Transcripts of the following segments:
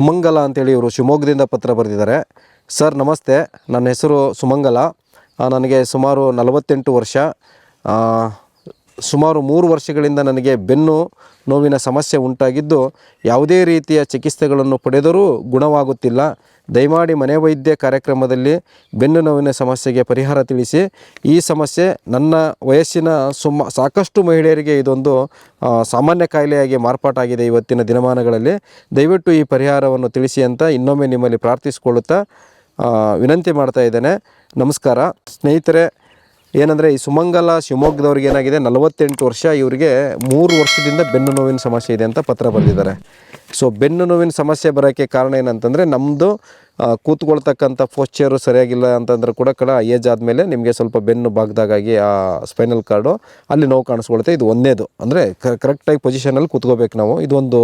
ಸುಮಂಗಲ ಅಂತೇಳಿ ಇವರು ಶಿವಮೊಗ್ಗದಿಂದ ಪತ್ರ ಬರೆದಿದ್ದಾರೆ. ಸರ್, ನಮಸ್ತೆ. ನನ್ನ ಹೆಸರು ಸುಮಂಗಲ. ನನಗೆ ಸುಮಾರು ನಲವತ್ತೆಂಟು ವರ್ಷ. ಸುಮಾರು ಮೂರು ವರ್ಷಗಳಿಂದ ನನಗೆ ಬೆನ್ನು ನೋವಿನ ಸಮಸ್ಯೆ ಉಂಟಾಗಿದ್ದು ಯಾವುದೇ ರೀತಿಯ ಚಿಕಿತ್ಸೆಗಳನ್ನು ಪಡೆದರೂ ಗುಣವಾಗುತ್ತಿಲ್ಲ. ದಯಮಾಡಿ ಮನೆ ವೈದ್ಯ ಕಾರ್ಯಕ್ರಮದಲ್ಲಿ ಬೆನ್ನು ನೋವಿನ ಸಮಸ್ಯೆಗೆ ಪರಿಹಾರ ತಿಳಿಸಿ. ಈ ಸಮಸ್ಯೆ ನನ್ನ ವಯಸ್ಸಿನ ಸುಮ, ಸಾಕಷ್ಟು ಮಹಿಳೆಯರಿಗೆ ಇದೊಂದು ಸಾಮಾನ್ಯ ಕಾಯಿಲೆಯಾಗಿ ಮಾರ್ಪಾಟಾಗಿದೆ ಇವತ್ತಿನ ದಿನಮಾನಗಳಲ್ಲಿ. ದಯವಿಟ್ಟು ಈ ಪರಿಹಾರವನ್ನು ತಿಳಿಸಿ ಅಂತ ಇನ್ನೊಮ್ಮೆ ನಿಮ್ಮಲ್ಲಿ ಪ್ರಾರ್ಥಿಸಿಕೊಳ್ಳುತ್ತಾ ವಿನಂತಿ ಮಾಡ್ತಾ ಇದ್ದೇನೆ. ನಮಸ್ಕಾರ. ಸ್ನೇಹಿತರೆ ಏನಂದರೆ ಈ ಸುಮಂಗಲ ಶಿವಮೊಗ್ಗದವ್ರಿಗೆ ಏನಾಗಿದೆ, ನಲವತ್ತೆಂಟು ವರ್ಷ ಇವರಿಗೆ ಮೂರು ವರ್ಷದಿಂದ ಬೆನ್ನು ನೋವಿನ ಸಮಸ್ಯೆ ಇದೆ ಅಂತ ಪತ್ರ ಬರೆದಿದ್ದಾರೆ. ಸೊ ಬೆನ್ನು ನೋವಿನ ಸಮಸ್ಯೆ ಬರೋಕ್ಕೆ ಕಾರಣ ಏನಂತಂದರೆ ನಮ್ಮದು ಕೂತ್ಕೊಳ್ತಕ್ಕಂಥ ಪೋಶ್ಚರು ಸರಿಯಾಗಿಲ್ಲ ಅಂತಂದ್ರೆ ಕೂಡ ಕಡ ಏಜ್ ಆದಮೇಲೆ ನಿಮಗೆ ಸ್ವಲ್ಪ ಬೆನ್ನು ಭಾಗದಾಗಾಗಿ ಆ ಸ್ಪೈನಲ್ ಕಾರ್ಡು ಅಲ್ಲಿ ನೋವು ಕಾಣಿಸ್ಕೊಳುತ್ತೆ. ಇದು ಒಂದೇದು. ಅಂದರೆ ಕರೆಕ್ಟಾಗಿ ಪೊಸಿಷನಲ್ಲಿ ಕೂತ್ಕೋಬೇಕು ನಾವು. ಇದೊಂದು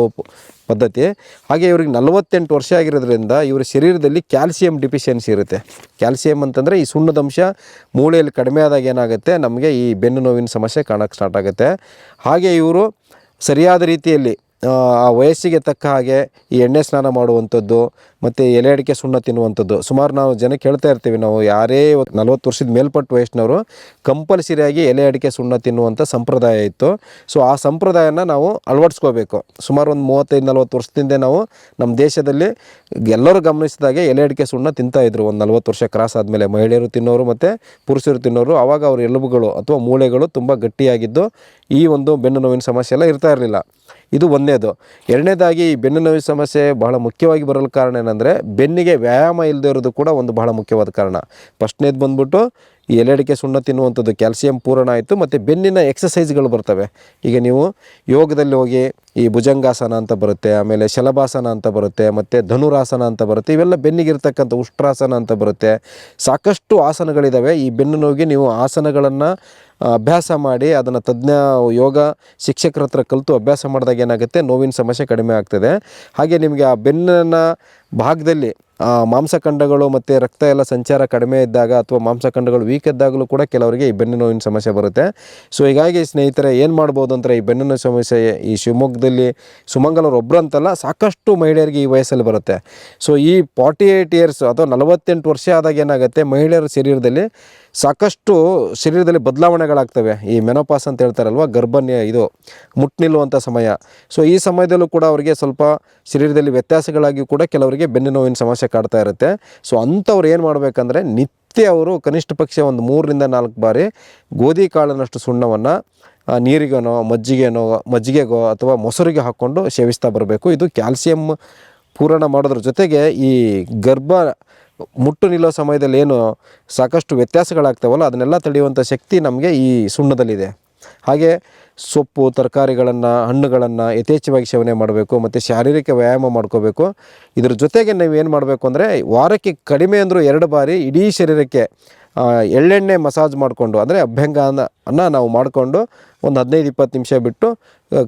ಪದ್ಧತಿ. ಹಾಗೆ ಇವ್ರಿಗೆ ನಲವತ್ತೆಂಟು ವರ್ಷ ಆಗಿರೋದ್ರಿಂದ ಇವ್ರ ಶರೀರದಲ್ಲಿ ಕ್ಯಾಲ್ಸಿಯಂ ಡಿಫಿಷಿಯನ್ಸಿ ಇರುತ್ತೆ. ಕ್ಯಾಲ್ಸಿಯಂ ಅಂತಂದರೆ ಈ ಸುಣ್ಣದ ಅಂಶ ಮೂಳೆಯಲ್ಲಿ ಕಡಿಮೆ ಆದಾಗ ಏನಾಗುತ್ತೆ? ನಮಗೆ ಈ ಬೆನ್ನು ನೋವಿನ ಸಮಸ್ಯೆ ಕಾಣೋಕ್ಕೆ ಸ್ಟಾರ್ಟ್ ಆಗುತ್ತೆ. ಹಾಗೆ ಇವರು ಸರಿಯಾದ ರೀತಿಯಲ್ಲಿ ಆ ವಯಸ್ಸಿಗೆ ತಕ್ಕ ಹಾಗೆ ಈ ಎಣ್ಣೆ ಸ್ನಾನ ಮಾಡುವಂಥದ್ದು ಮತ್ತು ಎಲೆ ಅಡಿಕೆ ಸುಣ್ಣ ತಿನ್ನುವಂಥದ್ದು. ಸುಮಾರು ನಾವು ಜನಕ್ಕೆ ಹೇಳ್ತಾ ಇರ್ತೀವಿ, ನಾವು ಯಾರೇ ನಲ್ವತ್ತು ವರ್ಷದ ಮೇಲ್ಪಟ್ಟ ವಯಸ್ಸಿನವರು ಕಂಪಲ್ಸರಿಯಾಗಿ ಎಲೆ ಅಡಿಕೆ ಸುಣ್ಣ ತಿನ್ನುವಂಥ ಸಂಪ್ರದಾಯ ಇತ್ತು. ಸೊ, ಆ ಸಂಪ್ರದಾಯನ ನಾವು ಅಳವಡಿಸ್ಕೋಬೇಕು. ಸುಮಾರು ಒಂದು ಮೂವತ್ತೈದು, ನಲ್ವತ್ತು ವರ್ಷದಿಂದ ನಾವು ನಮ್ಮ ದೇಶದಲ್ಲಿ ಎಲ್ಲರೂ ಗಮನಿಸಿದಾಗೆ ಎಲೆ ಅಡಿಕೆ ಸುಣ್ಣ ತಿಂತಾಯಿದ್ರು ಒಂದು ನಲ್ವತ್ತು ವರ್ಷ ಕ್ರಾಸ್ ಆದಮೇಲೆ ಮಹಿಳೆಯರು ತಿನ್ನೋರು ಮತ್ತು ಪುರುಷರು ತಿನ್ನೋರು ಆವಾಗ ಅವ್ರ ಎಲುಬುಗಳು ಅಥವಾ ಮೂಳೆಗಳು ತುಂಬ ಗಟ್ಟಿಯಾಗಿದ್ದು ಈ ಒಂದು ಬೆನ್ನು ನೋವಿನ ಸಮಸ್ಯೆ ಎಲ್ಲ ಇರ್ತಾ ಇರಲಿಲ್ಲ. ಇದು ಒಂದನೇದು ಎರಡನೇದಾಗಿ ಈ ಬೆನ್ನು ನೋವಿನ ಸಮಸ್ಯೆ ಬಹಳ ಮುಖ್ಯವಾಗಿ ಬರಲು ಕಾರಣ ಏನಂದರೆ ಬೆನ್ನಿಗೆ ವ್ಯಾಯಾಮ ಇಲ್ಲದೇ ಇರೋದು ಕೂಡ ಒಂದು ಬಹಳ ಮುಖ್ಯವಾದ ಕಾರಣ. ಫಸ್ಟ್ನೇದು ಬಂದ್ಬಿಟ್ಟು ಈ ಎಲೆಡಿಕೆ ಸುಣ್ಣ ತಿನ್ನುವಂಥದ್ದು ಕ್ಯಾಲ್ಸಿಯಂ ಪೂರಣ ಆಯಿತು, ಮತ್ತು ಬೆನ್ನಿನ ಎಕ್ಸಸೈಸ್ಗಳು ಬರ್ತವೆ. ಈಗ ನೀವು ಯೋಗದಲ್ಲಿ ಹೋಗಿ ಈ ಭುಜಂಗಾಸನ ಅಂತ ಬರುತ್ತೆ, ಆಮೇಲೆ ಶಲಭಾಸನ ಅಂತ ಬರುತ್ತೆ, ಮತ್ತು ಧನುರಾಸನ ಅಂತ ಬರುತ್ತೆ, ಇವೆಲ್ಲ ಬೆನ್ನಿಗಿರ್ತಕ್ಕಂಥ ಉಷ್ಟ್ರಾಸನ ಅಂತ ಬರುತ್ತೆ. ಸಾಕಷ್ಟು ಆಸನಗಳಿದ್ದಾವೆ ಈ ಬೆನ್ನು ನೋವಿಗೆ ನೀವು ಆಸನಗಳನ್ನು ಅಭ್ಯಾಸ ಮಾಡಿ ಅದನ್ನು ತಜ್ಞ ಯೋಗ ಶಿಕ್ಷಕರ ಹತ್ರ ಕಲಿತು ಅಭ್ಯಾಸ ಮಾಡಿದಾಗ ಏನಾಗುತ್ತೆ? ನೋವಿನ ಸಮಸ್ಯೆ ಕಡಿಮೆ ಆಗ್ತದೆ. ಹಾಗೆ ನಿಮಗೆ ಆ ಬೆನ್ನಿನ ಭಾಗದಲ್ಲಿ ಮಾಂಸಖಂಡಗಳು ಮತ್ತು ರಕ್ತ ಎಲ್ಲ ಸಂಚಾರ ಕಡಿಮೆ ಇದ್ದಾಗ ಅಥವಾ ಮಾಂಸಖಂಡಗಳು ವೀಕ್ ಇದ್ದಾಗಲೂ ಕೂಡ ಕೆಲವರಿಗೆ ಈ ಬೆನ್ನು ನೋವಿನ ಸಮಸ್ಯೆ ಬರುತ್ತೆ. ಸೊ ಹೀಗಾಗಿ ಸ್ನೇಹಿತರೆ, ಏನು ಮಾಡ್ಬೋದು ಅಂದರೆ ಈ ಬೆನ್ನು ನೋವು ಸಮಸ್ಯೆ ಈ ಶಿವಮೊಗ್ಗದಲ್ಲಿ ಸುಮಂಗಲವ್ರು ಒಬ್ಬರು ಅಂತಲ್ಲ, ಸಾಕಷ್ಟು ಮಹಿಳೆಯರಿಗೆ ಈ ವಯಸ್ಸಲ್ಲಿ ಬರುತ್ತೆ. ಸೊ ಈ ಫಾರ್ಟಿ ಏಯ್ಟ್ ಇಯರ್ಸ್ ಅಥವಾ ನಲವತ್ತೆಂಟು ವರ್ಷ ಆದಾಗ ಏನಾಗುತ್ತೆ, ಮಹಿಳೆಯರ ಶರೀರದಲ್ಲಿ ಸಾಕಷ್ಟು ಶರೀರದಲ್ಲಿ ಬದಲಾವಣೆಗಳಾಗ್ತವೆ. ಈ ಮೆನೋಪಾಸ್ ಅಂತ ಹೇಳ್ತಾರಲ್ವ, ಗರ್ಭನ್ಯ ಇದು ಮುಟ್ಟು ನಿಲ್ಲುವಂಥ ಸಮಯ. ಸೊ ಈ ಸಮಯದಲ್ಲೂ ಕೂಡ ಅವರಿಗೆ ಸ್ವಲ್ಪ ಶರೀರದಲ್ಲಿ ವ್ಯತ್ಯಾಸಗಳಾಗಿ ಕೂಡ ಕೆಲವರಿಗೆ ಬೆನ್ನು ನೋವಿನ ಸಮಸ್ಯೆ ಕಾಡ್ತಾ ಇರುತ್ತೆ. ಸೊ ಅಂಥವ್ರು ಏನು ಮಾಡಬೇಕಂದ್ರೆ ನಿತ್ಯ ಅವರು ಕನಿಷ್ಠ ಪಕ್ಷ ಒಂದು ಮೂರರಿಂದ ನಾಲ್ಕು ಬಾರಿ ಗೋಧಿ ಕಾಳಿನಷ್ಟು ಸುಣ್ಣವನ್ನು ನೀರಿಗೇನೋ, ಮಜ್ಜಿಗೆನೋ, ಮಜ್ಜಿಗೆಗೋ ಅಥವಾ ಮೊಸರಿಗೆ ಹಾಕ್ಕೊಂಡು ಸೇವಿಸ್ತಾ ಬರಬೇಕು. ಇದು ಕ್ಯಾಲ್ಸಿಯಂ ಪೂರಣ ಮಾಡೋದ್ರ ಜೊತೆಗೆ ಈ ಗರ್ಭ ಮುಟ್ಟು ನಿಲ್ಲೋ ಸಮಯದಲ್ಲಿ ಏನು ಸಾಕಷ್ಟು ವ್ಯತ್ಯಾಸಗಳಾಗ್ತಾವಲ್ಲ, ಅದನ್ನೆಲ್ಲ ತಡೆಯುವಂಥ ಶಕ್ತಿ ನಮಗೆ ಈ ಸುಣ್ಣದಲ್ಲಿದೆ. ಹಾಗೆ ಸೊಪ್ಪು, ತರಕಾರಿಗಳನ್ನು, ಹಣ್ಣುಗಳನ್ನು ಯಥೇಚ್ಛವಾಗಿ ಸೇವನೆ ಮಾಡಬೇಕು, ಮತ್ತು ಶಾರೀರಿಕ ವ್ಯಾಯಾಮ ಮಾಡ್ಕೋಬೇಕು. ಇದ್ರ ಜೊತೆಗೆ ನೀವು ಏನು ಮಾಡಬೇಕು ಅಂದರೆ ವಾರಕ್ಕೆ ಕಡಿಮೆ ಅಂದರೂ ಎರಡು ಬಾರಿ ಇಡೀ ಶರೀರಕ್ಕೆ ಎಳ್ಳೆಣ್ಣೆ ಮಸಾಜ್ ಮಾಡಿಕೊಂಡು, ಅಂದರೆ ಅಭ್ಯಂಗನ, ಅನ್ನ ನಾವು ಮಾಡಿಕೊಂಡು ಒಂದು ಹದಿನೈದು ಇಪ್ಪತ್ತು ನಿಮಿಷ ಬಿಟ್ಟು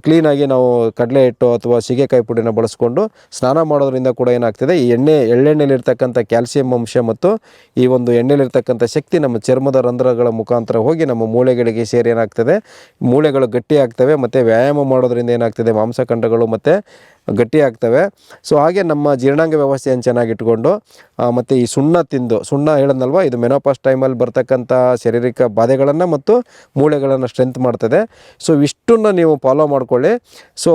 ಕ್ಲೀನಾಗಿ ನಾವು ಕಡಲೆ ಹಿಟ್ಟು ಅಥವಾ ಸೀಗೆಕಾಯಿ ಪುಡಿನ ಬಳಸ್ಕೊಂಡು ಸ್ನಾನ ಮಾಡೋದ್ರಿಂದ ಕೂಡ ಏನಾಗ್ತದೆ, ಈ ಎಣ್ಣೆ ಎಳ್ಳೆಣ್ಣೆಲಿರ್ತಕ್ಕಂಥ ಕ್ಯಾಲ್ಸಿಯಂ ಅಂಶ ಮತ್ತು ಈ ಒಂದು ಎಣ್ಣೆಲಿರ್ತಕ್ಕಂಥ ಶಕ್ತಿ ನಮ್ಮ ಚರ್ಮದ ರಂಧ್ರಗಳ ಮುಖಾಂತರ ಹೋಗಿ ನಮ್ಮ ಮೂಳೆಗಳಿಗೆ ಸೇರಿ ಏನಾಗ್ತದೆ, ಮೂಳೆಗಳು ಗಟ್ಟಿ ಆಗ್ತವೆ ಮತ್ತು ವ್ಯಾಯಾಮ ಮಾಡೋದ್ರಿಂದ ಏನಾಗ್ತದೆ, ಮಾಂಸಖಂಡಗಳು ಮತ್ತು ಗಟ್ಟಿ ಆಗ್ತವೆ ಸೊ ಹಾಗೆ ನಮ್ಮ ಜೀರ್ಣಾಂಗ ವ್ಯವಸ್ಥೆಯನ್ನು ಚೆನ್ನಾಗಿ ಇಟ್ಕೊಂಡು ಮತ್ತು ಈ ಸುಣ್ಣ ತಿಂದು, ಸುಣ್ಣ ಹೇಳೋದಲ್ವ, ಇದು ಮೆನೋಪಾಸ್ ಟೈಮಲ್ಲಿ ಬರ್ತಕ್ಕಂಥ ಶಾರೀರಿಕ ಬಾಧೆಗಳನ್ನು ಮತ್ತು ಮೂಳೆಗಳನ್ನು ಸ್ಟ್ರೆಂತ್ ಮಾಡ್ತದೆ. ಸೊ ಇಷ್ಟನ್ನು ನೀವು ಫಾಲೋ ಮಾಡ್ಕೊಳ್ಳಿ. ಸೊ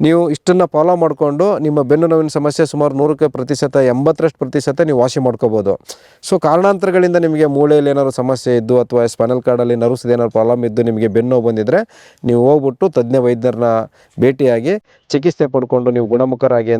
ನೀವು ಇಷ್ಟನ್ನು ಫಾಲೋ ಮಾಡಿಕೊಂಡು ನಿಮ್ಮ ಬೆನ್ನು ನೋವಿನ ಸಮಸ್ಯೆ ಸುಮಾರು ನೂರಕ್ಕೆ ಪ್ರತಿಶತ, ಎಂಬತ್ತರಷ್ಟು ಪ್ರತಿಶತ ನೀವು ವಾಸಿ ಮಾಡ್ಕೋಬೋದು. ಸೊ ಕಾರಣಾಂತರಗಳಿಂದ ನಿಮಗೆ ಮೂಳೆಯಲ್ಲಿ ಏನಾದರೂ ಸಮಸ್ಯೆ ಇದ್ದು ಅಥವಾ ಸ್ಪೈನಲ್ ಕಾರ್ಡಲ್ಲಿ ನರ್ವ್ಸ್ದು ಏನಾದ್ರು ಪ್ರಾಬ್ಲಮ್ ಇದ್ದು ನಿಮಗೆ ಬೆನ್ನು ನೋವು ಬಂದಿದ್ದರೆ ನೀವು ಹೋಗ್ಬಿಟ್ಟು ತಜ್ಞ ವೈದ್ಯರನ್ನ ಭೇಟಿಯಾಗಿ ಚಿಕಿತ್ಸೆ ಪಡ್ಕೊಂಡು ನೀವು ಗುಣಮುಖರಾಗಿ